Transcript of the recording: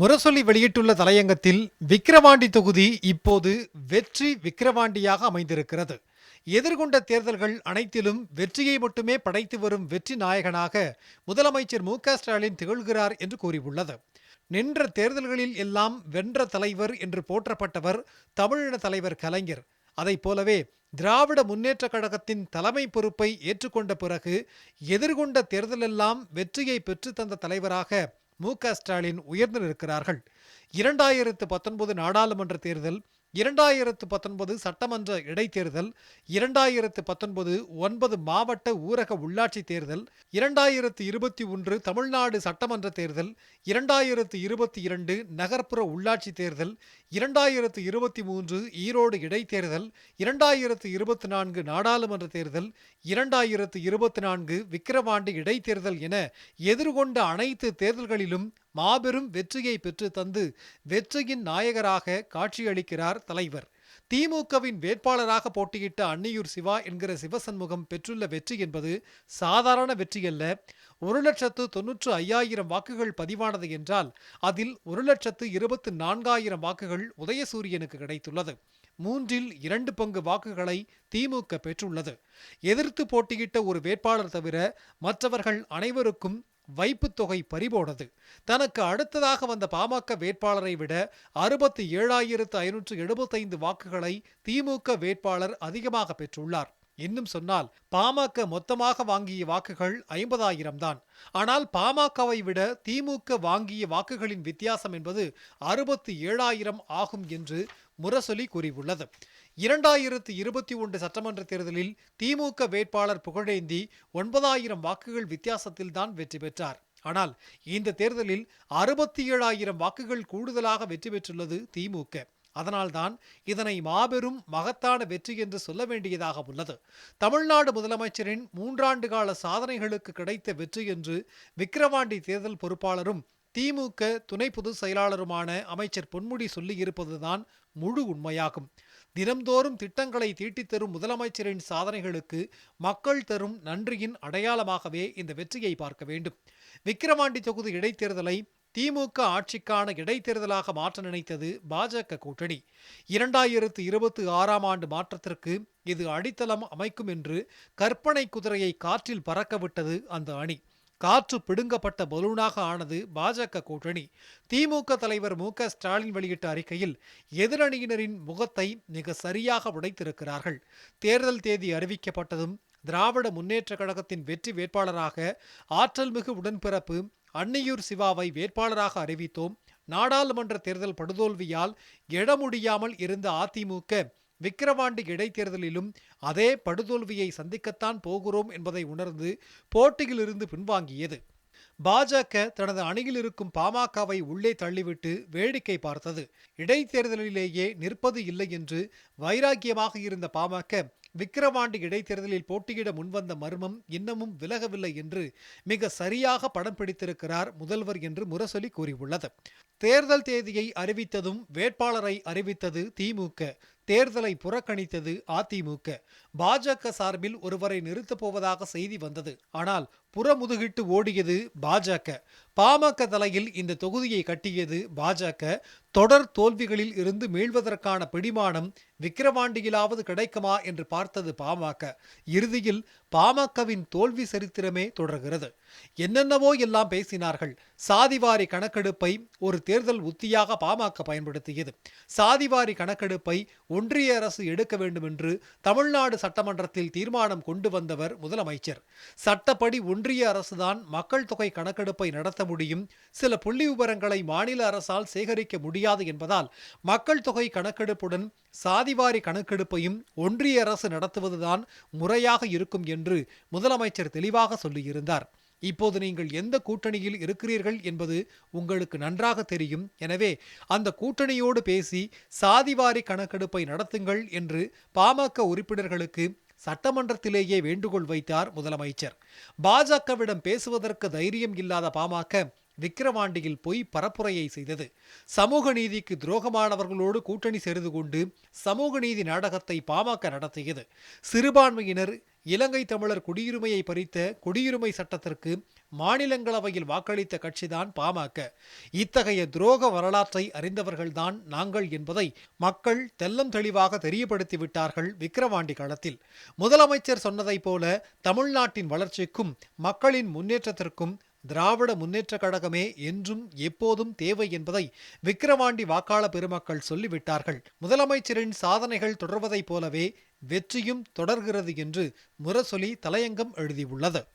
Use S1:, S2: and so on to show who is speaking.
S1: முரசொலி வெளியிட்டுள்ள தலையங்கத்தில் விக்கிரவாண்டி தொகுதி இப்போது வெற்றி விக்கிரவாண்டியாக அமைந்திருக்கிறது. எதிர்கொண்ட தேர்தல்கள் அனைத்திலும் வெற்றியை மட்டுமே படைத்து வரும் வெற்றி நாயகனாக முதலமைச்சர் மு க ஸ்டாலின் திகழ்கிறார் என்று கூறியுள்ளது. நின்ற தேர்தல்களில் எல்லாம் வென்ற தலைவர் என்று போற்றப்பட்டவர் தமிழின தலைவர் கலைஞர். அதைப் போலவே திராவிட முன்னேற்றக் கழகத்தின் தலைமை பொறுப்பை ஏற்றுக்கொண்ட பிறகு எதிர்கொண்ட தேர்தலெல்லாம் வெற்றியை பெற்றுத்தந்த தலைவராக மு க ஸ்டாலின் உயர்ந்து நிற்கிறார்கள் இரண்டாயிரத்து பத்தொன்பது நாடாளுமன்ற தேர்தல் இரண்டாயிரத்து பத்தொன்பது சட்டமன்ற இடைத்தேர்தல் இரண்டாயிரத்து பத்தொன்பது ஒன்பது மாவட்ட ஊரக உள்ளாட்சி தேர்தல் இரண்டாயிரத்து இருபத்தி ஒன்று தமிழ்நாடு சட்டமன்ற தேர்தல் இரண்டாயிரத்து இருபத்தி இரண்டு நகர்ப்புற உள்ளாட்சி தேர்தல் இரண்டாயிரத்து இருபத்தி மூன்று ஈரோடு இடைத்தேர்தல் இரண்டாயிரத்து இருபத்தி நான்கு நாடாளுமன்ற தேர்தல் இரண்டாயிரத்து இருபத்தி நான்கு விக்கிரவாண்டி இடைத்தேர்தல் என எதிர்கொண்ட அனைத்து தேர்தல்களிலும் மாபெரும் வெற்றியை பெற்று தந்து வெற்றியின் நாயகராக காட்சியளிக்கிறார் தலைவர். திமுகவின் வேட்பாளராக போட்டியிட்ட அன்னியூர் சிவா என்கிற சிவசண்முகம் பெற்றுள்ள வெற்றி என்பது சாதாரண வெற்றியல்ல ஒரு லட்சத்து தொன்னூற்று ஐயாயிரம் வாக்குகள் பதிவானது என்றால் அதில் ஒரு லட்சத்து இருபத்து நான்காயிரம் வாக்குகள் உதயசூரியனுக்கு கிடைத்துள்ளது. மூன்றில் இரண்டு பங்கு வாக்குகளை திமுக பெற்றுள்ளது. எதிர்த்து போட்டியிட்ட ஒரு வேட்பாளர் தவிர மற்றவர்கள் அனைவருக்கும் வைப்புத்தொகை பறிபோனது. தனக்கு அடுத்ததாக வந்த பாமக வேட்பாளரை விட அறுபத்தி ஏழாயிரத்து ஐநூற்று எழுபத்தைந்து வாக்குகளை திமுக வேட்பாளர் அதிகமாக பெற்றுள்ளார். இன்னும் சொன்னால் பாமக மொத்தமாக வாங்கிய வாக்குகள் ஐம்பதாயிரம் தான். ஆனால் பாமகவை விட திமுக வாங்கிய வாக்குகளின் வித்தியாசம் என்பது அறுபத்தி ஏழாயிரம் ஆகும் என்று முரசொலி கூறியுள்ளது. இரண்டாயிரத்து இருபத்தி ஒன்று சட்டமன்ற தேர்தலில் திமுக வேட்பாளர் புகழேந்தி ஒன்பதாயிரம் வாக்குகள் வித்தியாசத்தில்தான் வெற்றி பெற்றார். ஆனால் இந்த தேர்தலில் அறுபத்தி ஏழாயிரம் வாக்குகள் கூடுதலாக வெற்றி பெற்றுள்ளது திமுக. அதனால்தான் இதனை மாபெரும் மகத்தான வெற்றி என்று சொல்ல வேண்டியதாக உள்ளது. தமிழ்நாடு முதலமைச்சரின் மூன்றாண்டு கால சாதனைகளுக்கு கிடைத்த வெற்றி என்று விக்கிரவாண்டி தேர்தல் பொறுப்பாளரும் திமுக துணை பொதுச் செயலாளருமான அமைச்சர் பொன்முடி சொல்லியிருப்பதுதான் முழு உண்மையாகும். தினம்தோறும் திட்டங்களை தீட்டித் தரும் முதலமைச்சரின் சாதனைகளுக்கு மக்கள் தரும் நன்றியின் அடையாளமாகவே இந்த வெற்றியை பார்க்க வேண்டும். விக்கிரவாண்டி தொகுதி இடைத்தேர்தலை திமுக ஆட்சிக்கான இடைத்தேர்தலாக மாற்ற நினைத்தது பாஜக கூட்டணி. இரண்டாயிரத்து இருபத்தி ஆறாம் ஆண்டு மாற்றத்திற்கு இது அடித்தளம் அமைக்கும் என்று கற்பனை குதிரையை காற்றில் பறக்கவிட்டது அந்த அணி. காற்று பிடுங்கப்பட்ட பலூனாக ஆனது பாஜக கூட்டணி. திமுக தலைவர் மு ஸ்டாலின் வெளியிட்ட அறிக்கையில் எதிரணியினரின் முகத்தை மிக சரியாக உடைத்திருக்கிறார்கள். தேர்தல் தேதி அறிவிக்கப்பட்டதும் திராவிட முன்னேற்ற கழகத்தின் வெற்றி வேட்பாளராக ஆற்றல்மிகு உடன்பிறப்பு அன்னியூர் சிவாவை வேட்பாளராக அறிவித்தோம். நாடாளுமன்ற தேர்தல் படுதோல்வியால் எழ முடியாமல் இருந்த அதிமுக விக்கிரவாண்டி இடைத்தேர்தலிலும் அதே படுதோல்வியை சந்திக்கத்தான் போகிறோம் என்பதை உணர்ந்து போட்டியிலிருந்து பின்வாங்கியது. பாஜக தனது அணியில் இருக்கும் பாமகவை உள்ளே தள்ளிவிட்டு வேடிக்கை பார்த்தது. இடைத்தேர்தலிலேயே நிற்பது இல்லை என்று வைராக்கியமாக இருந்த பாமக விக்கிரவாண்டி இடைத்தேர்தலில் போட்டியிட முன்வந்த மர்மம் இன்னமும் விலகவில்லை என்று மிக சரியாக படம் பிடித்திருக்கிறார் முதல்வர் என்று முரசொலி கூறியுள்ளது. தேர்தல் தேதியை அறிவித்ததும் வேட்பாளரை அறிவித்தது திமுக. தேர்தலை புறக்கணித்தது அதிமுக. பாஜக சார்பில் ஒருவரை நிறுத்தப் போவதாக செய்தி வந்தது. ஆனால் புறமுதுகிட்டு ஓடியது பாஜக. பாமக தலையில் இந்த தொகுதியை கட்டியது பாஜக. தொடர் தோல்விகளில் இருந்து மீள்வதற்கான பிடிமானம் விக்கிரவாண்டியிலாவது கிடைக்குமா என்று பார்த்தது பாமக. இறுதியில் பாமகவின் தோல்வி சரித்திரமே தொடர்கிறது. என்னென்னவோ எல்லாம் பேசினார்கள். சாதிவாரி கணக்கெடுப்பை ஒரு தேர்தல் உத்தியாக பாமக பயன்படுத்தியது. சாதிவாரி கணக்கெடுப்பை ஒன்றிய அரசு எடுக்க வேண்டும் என்று தமிழ்நாடு சட்டமன்றத்தில் தீர்மானம் கொண்டு வந்தவர் முதலமைச்சர். சட்டப்படி ஒன்றிய அரசுதான் மக்கள் தொகை கணக்கெடுப்பை நடத்த முடியும். சில புள்ளி விவரங்களை மாநில அரசால் சேகரிக்க முடியாது என்பதால் மக்கள் தொகை கணக்கெடுப்புடன் சாதிவாரி கணக்கெடுப்பையும் ஒன்றிய அரசு நடத்துவதுதான் முறையாக இருக்கும் என்று முதலமைச்சர் தெளிவாக சொல்லியிருந்தார். இப்போது நீங்கள் எந்த கூட்டணியில் இருக்கிறீர்கள் என்பது உங்களுக்கு நன்றாக தெரியும். எனவே அந்த கூட்டணியோடு பேசி சாதிவாரி கணக்கெடுப்பை நடத்துங்கள் என்று பாமக உறுப்பினர்களுக்கு சட்டமன்றத்திலேயே வேண்டுகோள் வைத்தார் முதலமைச்சர். பாஜகவிடம் பேசுவதற்கு தைரியம் இல்லாத பாமக விக்கிரவாண்டியில் போய் பரப்புரையை செய்தது. சமூக நீதிக்கு துரோகமானவர்களோடு கூட்டணி சேர்ந்து கொண்டு சமூக நீதி நாடகத்தை பாமக நடத்தியது. சிறுபான்மையினர் இலங்கை தமிழர் குடியுரிமையை பறித்த குடியுரிமை சட்டத்திற்கு மாநிலங்களவையில் வாக்களித்த கட்சிதான் பாமக. இத்தகைய துரோக வரலாற்றை அறிந்தவர்கள்தான் நாங்கள் என்பதை மக்கள் தெல்லம் தெளிவாக தெரியப்படுத்திவிட்டார்கள் விக்கிரவாண்டி களத்தில். முதலமைச்சர் சொன்னதைப் போல தமிழ்நாட்டின் வளர்ச்சிக்கும் மக்களின் முன்னேற்றத்திற்கும் திராவிட முன்னேற்ற கழகமே என்றும் எப்போதும் தேவை என்பதை விக்கிரவாண்டி வாக்காள பெருமக்கள் சொல்லிவிட்டார்கள். முதலமைச்சரின் சாதனைகள் தொடர்வதைப் போலவே வெற்றியும் தொடர்கிறது என்று முரசொலி தலையங்கம் எழுதியுள்ளது.